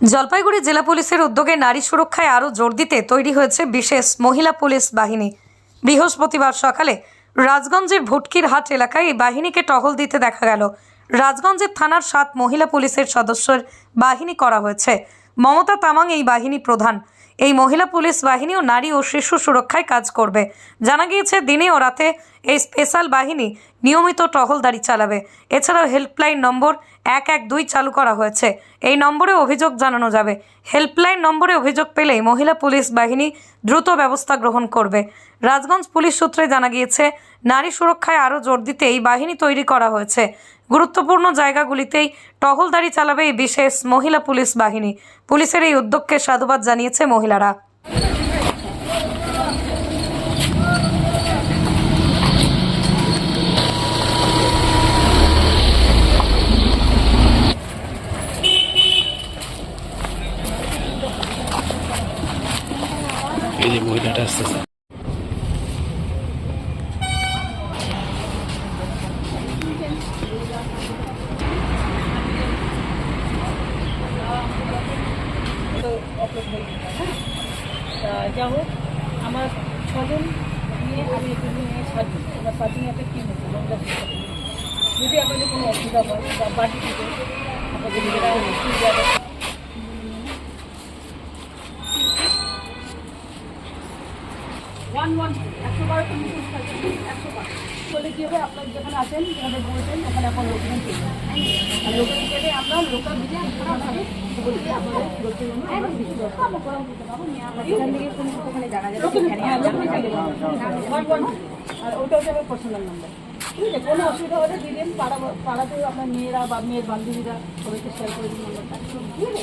জলপাইগুড়ি জেলা পুলিশের উদ্যোগে নারী সুরক্ষায় আরও জোর দিতে তৈরি হয়েছে বিশেষ মহিলা পুলিশ বাহিনী। বৃহস্পতিবার সকালে রাজগঞ্জের ভুটকির হাট এলাকায় এই বাহিনীকে টহল দিতে দেখা গেল। রাজগঞ্জের থানার সাত মহিলা পুলিশের সদস্যের বাহিনী করা হয়েছে। মমতা তামাং এই বাহিনী প্রধান। এই মহিলা পুলিশ বাহিনীও নারী ও শিশু সুরক্ষায় কাজ করবে। জানা গিয়েছে, দিনে ও রাতে এই স্পেশাল বাহিনী নিয়মিত টহলদারি চালাবে। এছাড়াও হেল্পলাইন নম্বর এক এক দুই চালু করা হয়েছে। এই নম্বরে অভিযোগ জানানো যাবে। হেল্পলাইন নম্বরে অভিযোগ পেলেই মহিলা পুলিশ বাহিনী দ্রুত ব্যবস্থা গ্রহণ করবে। রাজগঞ্জ পুলিশ সূত্রে জানা গিয়েছে, নারী সুরক্ষায় আরও জোর দিতে এই বাহিনী তৈরি করা হয়েছে। গুরুত্বপূর্ণ জায়গাগুলিতেই টহলদারি চালাবে এই বিশেষ মহিলা পুলিশ বাহিনী। পুলিশের এই উদ্যোগকে সাধুবাদ জানিয়েছে মহিলারা। এই যে মহিলাটা আসতেছে। তা যা হোক, আমার ছজন নিয়ে আমি একটু নিয়ে সাতজন আমরা সাতজন একটা টিম লঙ্কা যদি আপনাদের কোনো অসুবিধা হয়, বা বাড়ি থেকে আপনাদের নিজেরা অসুবিধা ওয়ান ওয়ান একশো বারো একশো বারো বলে কী হবে? আপনার যেখানে আছেন যেখানে বলছেন ওখানে এখন লোকজন পেয়ে আর লোকজন পেলে আমরা লোকাল দিলে আপনাদের আর ওটা হচ্ছে আমার পার্সোনাল নাম্বার ঠিক আছে কোনো অসুবিধা হলে দিলেন পাড়া পাড়াতে আপনার মেয়েরা বা মেয়ের বান্ধবীরা সবাইকে শেয়ার করে দিন নাম্বারটা। ঠিক আছে?